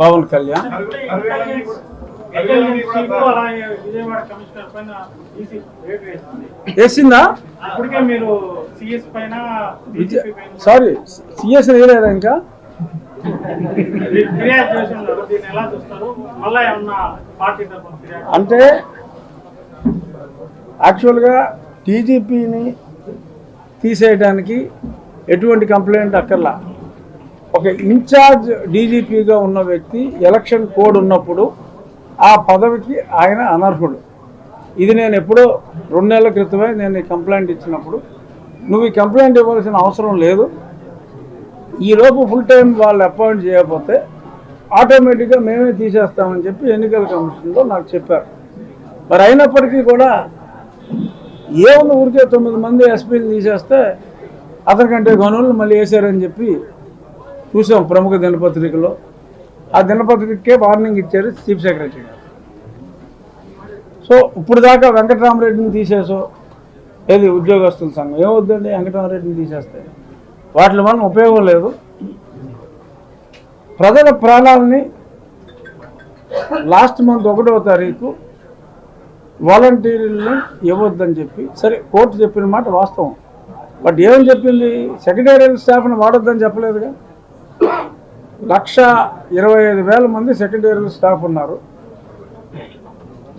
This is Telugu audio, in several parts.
పవన్ కళ్యాణ్. వేసిందా? మీరు సారీ సిఎస్ వేయలేదా ఇంకా? అంటే యాక్చువల్గా టీజీపీని తీసేయడానికి ఎటువంటి కంప్లైంట్ అక్కర్లా? ఒక ఇన్ఛార్జ్ డీజీపీగా ఉన్న వ్యక్తి ఎలక్షన్ కోడ్ ఉన్నప్పుడు ఆ పదవికి ఆయన అనర్హుడు. ఇది నేను ఎప్పుడో రెండు నెలల క్రితమే నేను ఈ కంప్లైంట్ ఇచ్చినప్పుడు నువ్వు ఈ కంప్లైంట్ ఇవ్వాల్సిన అవసరం లేదు. ఈలోపు ఫుల్ టైం వాళ్ళు అపాయింట్ చేయకపోతే ఆటోమేటిక్గా మేమే తీసేస్తామని చెప్పి ఎన్నికల కమిషన్లో నాకు చెప్పారు. మరి అయినప్పటికీ కూడా ఏముంది ఊరికే తొమ్మిది మంది ఎస్పీలు తీసేస్తే అతనికంటే గనులు మళ్ళీ వేసారని చెప్పి చూసాం ప్రముఖ దినపత్రికలో. ఆ దినపత్రికే వార్నింగ్ ఇచ్చారు చీఫ్ సెక్రటరీ గారు. సో ఇప్పుడు దాకా వెంకటరామరెడ్డిని తీసేసో ఏది ఉద్యోగస్తుల సంఘం? ఏమవుద్దండి వెంకటరామరెడ్డిని తీసేస్తే? వాటి వల్ల ఉపయోగం లేదు. ప్రజల ప్రాణాలని లాస్ట్ మంత్ ఒకటవ తారీఖు వాలంటీర్లను ఇవ్వద్దని చెప్పి సరే కోర్టు చెప్పిన మాట వాస్తవం. బట్ ఏమని చెప్పింది? సెక్రటేరియల్ స్టాఫ్ని వాడొద్దని చెప్పలేదుగా? లక్ష ఇరవై ఐదు వేల మంది సెక్రటేరియల్ స్టాఫ్ ఉన్నారు.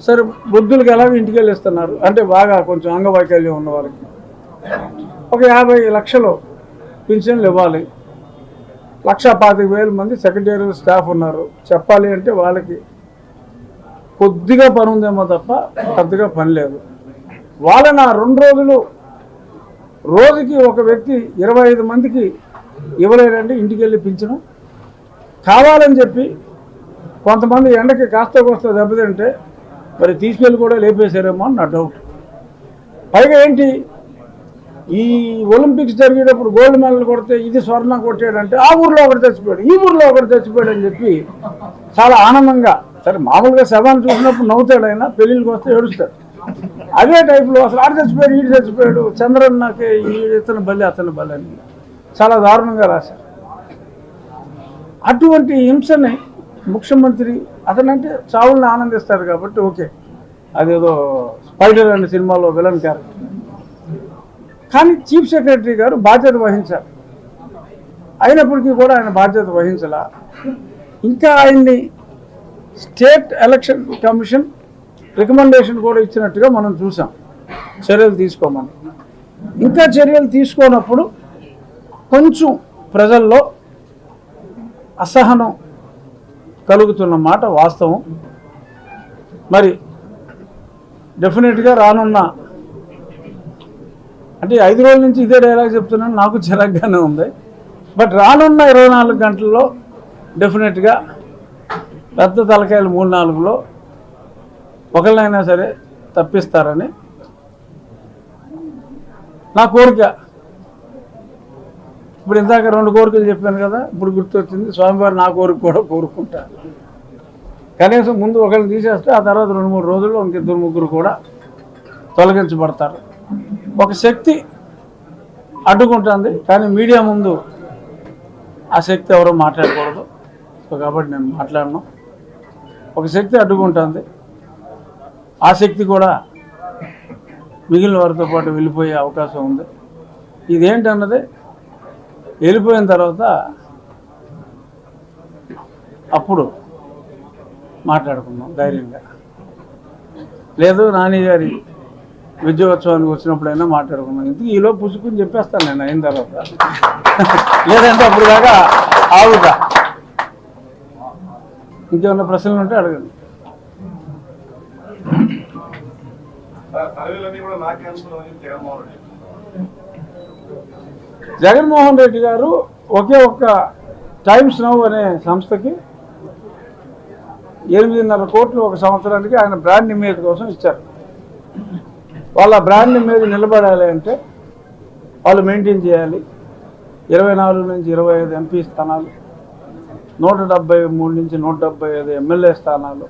సరే వృద్ధులకు ఎలా ఇంటికి వెళ్ళిస్తున్నారు. అంటే బాగా కొంచెం అంగవైకల్యం ఉన్న వారికి ఒక యాభై లక్షలు పింఛన్లు ఇవ్వాలి. లక్ష పాతిక వేల మంది సెక్రటేరియల్ స్టాఫ్ ఉన్నారు. చెప్పాలి అంటే వాళ్ళకి కొద్దిగా పని ఉందేమో తప్ప పెద్దగా పని లేదు. వాళ్ళని ఆ రెండు రోజులు రోజుకి ఒక వ్యక్తి ఇరవై ఐదు మందికి ఇవ్వలేదంటే ఇంటికి వెళ్ళి పింఛను కావాలని చెప్పి కొంతమంది ఎండకి కాస్త కోస్త దెబ్బతింటే మరి తీసుకెళ్ళి కూడా లేపేశారేమో అని నా డౌట్ పైగా ఏంటి? ఈ ఒలింపిక్స్ జరిగేటప్పుడు గోల్డ్ మెడల్ కొడితే ఇది స్వర్ణం కొట్టాడంటే ఆ ఊర్లో ఒకటి చచ్చిపోయాడు ఈ ఊర్లో ఒకటి చచ్చిపోయాడు అని చెప్పి చాలా ఆనందంగా సరే మామూలుగా శవాన్ని చూసినప్పుడు నవ్వుతాడు ఆయన పెళ్ళిళ్ళకి వస్తే ఏడుస్తాడు. అదే టైప్లో అసలు ఆడు చచ్చిపోయాడు ఈడు చచ్చిపోయాడు చంద్రన్నకి ఈ ఇతను బలి అతను బలి అని చాలా దారుణంగా రాశారు. అటువంటి హింసని ముఖ్యమంత్రి అతనంటే చావులను ఆనందిస్తారు కాబట్టి ఓకే. అదేదో స్పైడర్ అనే సినిమాలో విలన్ క్యారెక్టర్. కానీ చీఫ్ సెక్రటరీ గారు బాధ్యత వహించారు అయినప్పటికీ కూడా ఆయన బాధ్యత వహించలా. ఇంకా ఆయన్ని స్టేట్ ఎలక్షన్ కమిషన్ రికమెండేషన్ కూడా ఇచ్చినట్టుగా మనం చూసాం. చర్యలు తీసుకోమని. ఇంకా చర్యలు తీసుకోనప్పుడు కొంచెం ప్రజల్లో అసహనం కలుగుతున్న మాట వాస్తవం. మరి డెఫినెట్గా రానున్న అంటే ఐదు రోజుల నుంచి ఇదే డైలాగ్ చెప్తున్నాను నాకు చిరాగ్గానే ఉంది. బట్ రానున్న ఇరవై నాలుగు గంటల్లో డెఫినెట్గా పెద్ద తలకాయలు మూడు నాలుగులో ఒకళ్ళైనా సరే తప్పిస్తారని నా కోరిక. ఇప్పుడు ఇందాక రెండు కోరికలు చెప్పాను కదా ఇప్పుడు గుర్తొచ్చింది స్వామివారు నా కోరిక కూడా కోరుకుంటా కనీసం ముందు ఒకరిని తీసేస్తే ఆ తర్వాత రెండు మూడు రోజుల్లో ఇంకిద్దరు ముగ్గురు కూడా తొలగించబడతారు. ఒక శక్తి అడ్డుకుంటుంది కానీ మీడియా ముందు ఆ శక్తి ఎవరో మాట్లాడకూడదు. సో కాబట్టి నేను మాట్లాడను. ఒక శక్తి అడ్డుకుంటుంది ఆ శక్తి కూడా మిగిలిన వారితో పాటు వెళ్ళిపోయే అవకాశం ఉంది. ఇదేంటన్నది వెళ్ళిపోయిన తర్వాత అప్పుడు మాట్లాడుకుందాం ధైర్యంగా. లేదు నాని గారి విజయోత్సవానికి వచ్చినప్పుడైనా మాట్లాడుకున్నాం ఎందుకు ఈలో పుసుకుని చెప్పేస్తాను నేను అయిన తర్వాత. లేదంటే అప్పుడు దాకా ఆవుగా ఇంకేమన్నా ప్రశ్నలు ఉంటే అడగండి. సర్వేలన్నీ కూడా అని జగన్మోహన్ రెడ్డి జగన్మోహన్ రెడ్డి గారు ఒకే ఒక్క టైమ్స్ నౌ అనే సంస్థకి ఎనిమిదిన్నర కోట్లు ఒక సంవత్సరానికి ఆయన బ్రాండ్ ఇమేజ్ కోసం ఇచ్చారు. వాళ్ళ బ్రాండ్ ఇమేజ్ నిలబడాలి అంటే వాళ్ళు మెయింటైన్ చేయాలి. ఇరవై నాలుగు నుంచి ఇరవై ఐదు ఎంపీ స్థానాలు నూట డెబ్బై మూడు నుంచి నూట డెబ్బై ఐదు ఎమ్మెల్యే స్థానాలు.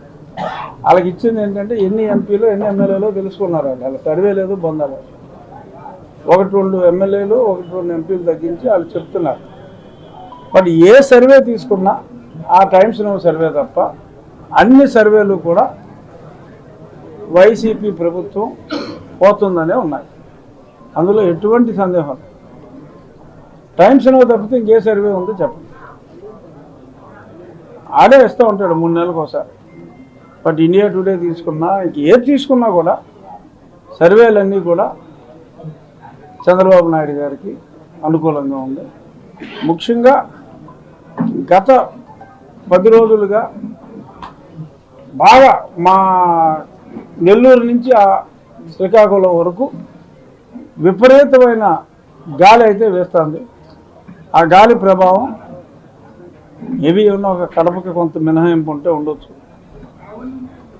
వాళ్ళకి ఇచ్చింది ఏంటంటే ఎన్ని ఎంపీలు ఎన్ని ఎమ్మెల్యేలో తెలుసుకున్నారు వాళ్ళు. వాళ్ళ సర్వే లేదు పొందాలి ఒకటి రెండు ఎమ్మెల్యేలు ఒకటి రెండు ఎంపీలు తగ్గించి వాళ్ళు చెప్తున్నారు. బట్ ఏ సర్వే తీసుకున్నా ఆ టైమ్స్ నో సర్వే తప్ప అన్ని సర్వేలు కూడా వైసీపీ ప్రభుత్వం పోతుందనే ఉన్నాయి. అందులో ఎటువంటి సందేహం టైమ్స్ నో తప్పితే ఇంకే సర్వే ఉందో చెప్పండి. ఆడే ఇస్తూ ఉంటాడు మూడు నెలలకు ఒకసారి. బట్ ఇండియా టుడే తీసుకున్నా ఇంక ఏది తీసుకున్నా కూడా సర్వేలన్నీ కూడా చంద్రబాబు నాయుడు గారికి అనుకూలంగా ఉంది. ముఖ్యంగా గత పది రోజులుగా బాగా మా నెల్లూరు నుంచి ఆ శ్రీకాకుళం వరకు విపరీతమైన గాలి అయితే వేస్తుంది. ఆ గాలి ప్రభావం ఏవి ఉన్న ఒక కడపకి కొంత మినహాయింపు ఉంటే ఉండొచ్చు.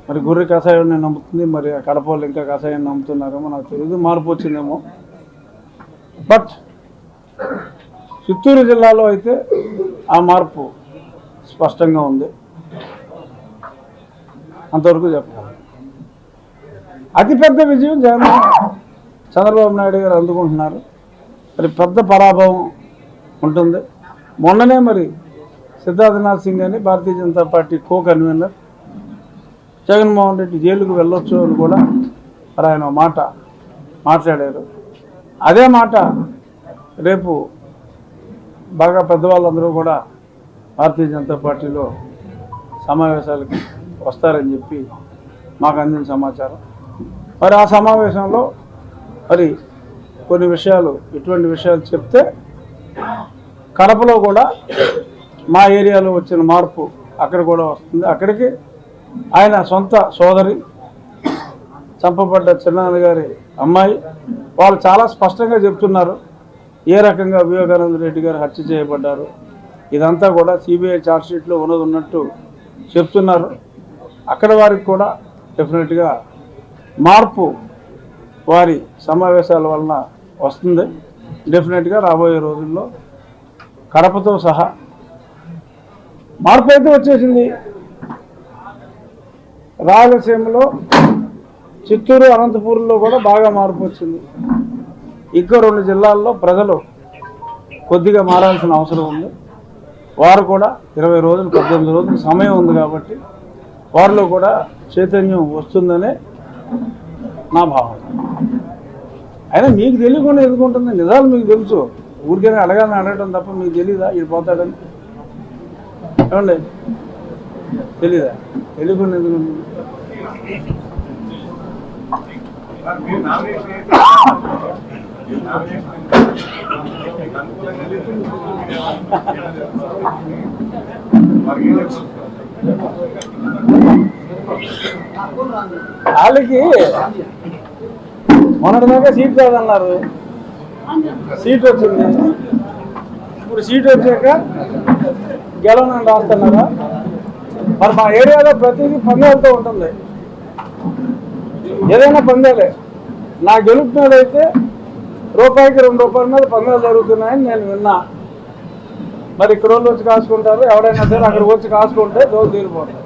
మరి గొర్రె కషాయాన్ని నమ్ముతుంది మరి ఆ కడప వాళ్ళు ఇంకా కషాయాన్ని నమ్ముతున్నారేమో నాకు తెలియదు మార్పు వచ్చిందేమో. బట్ చిత్తూరు జిల్లాలో అయితే ఆ మార్పు స్పష్టంగా ఉంది. అంతవరకు చెప్పాలి. అతిపెద్ద విజయం జగన్ చంద్రబాబు నాయుడు గారు అందుకుంటున్నారు. మరి పెద్ద పరాభవం ఉంటుంది. మొన్ననే మరి సిద్ధార్థనాథ్ సింగ్ అని Bharatiya Janata party co convener Jaganmohan Reddy జైలుకు వెళ్ళొచ్చు అని కూడా మరి ఆయన మాట మాట్లాడారు. అదే మాట. రేపు బాగా పెద్దవాళ్ళందరూ కూడా భారతీయ జనతా పార్టీలో సమావేశాలకి వస్తారని చెప్పి మాకు అందిన సమాచారం. మరి ఆ సమావేశంలో మరి కొన్ని విషయాలు ఇటువంటి విషయాలు చెప్తే కడపలో కూడా మా ఏరియాలో వచ్చిన మార్పు అక్కడ కూడా వస్తుంది. అక్కడికి ఆయన సొంత సోదరి చంపబడ్డ చిన్నాన్న గారి అమ్మాయి వాళ్ళు చాలా స్పష్టంగా చెప్తున్నారు. ఏ రకంగా వివేకానంద రెడ్డి గారు హత్య చేయబడ్డారు. ఇదంతా కూడా సిబిఐ ఛార్జ్షీట్లో ఉన్నది ఉన్నట్టు చెప్తున్నారు. అక్కడ వారికి కూడా డెఫినెట్గా మార్పు వారి సమావేశాల వలన వస్తుంది. డెఫినెట్గా రాబోయే రోజుల్లో కడపతో సహా మార్పు అయితే వచ్చేసింది. రాయలసీమలో చిత్తూరు అనంతపూర్లో కూడా బాగా మార్పు వచ్చింది. ఇంకా రెండు జిల్లాల్లో ప్రజలు కొద్దిగా మారాల్సిన అవసరం ఉంది. వారు కూడా ఇరవై రోజులు పద్దెనిమిది రోజులు సమయం ఉంది కాబట్టి వారిలో కూడా చైతన్యం వస్తుందనే నా భావన. అయినా మీకు తెలియకుండా ఎదుర్కొంటుంది నిజాలు మీకు తెలుసు. ఊరికైనా అడగాలని అడగటం తప్ప మీకు తెలీదా? ఇది పోతాడని? ఏమండి? తెలీదా? తెలియకుండా ఎదుర్కొంటుంది వాళ్ళకి మొన్నటిదాకా సీట్ కాదన్నారు సీట్ వచ్చింది. ఇప్పుడు సీట్ వచ్చాక గెలవనని రాస్తున్నారా? మరి మా ఏరియాలో ప్రతిదీ పందాలతో ఉంటుంది. ఏదైనా పందాలే. నా గెలుపు రూపాయికి రెండు రూపాయల మీద పందాలు జరుగుతున్నాయని నేను విన్నా. మరి ఇక్కడ వచ్చి కాసుకుంటారు ఎవడైనా సరే అక్కడికి వచ్చి కాసుకుంటే రోజు తీరిపోతారు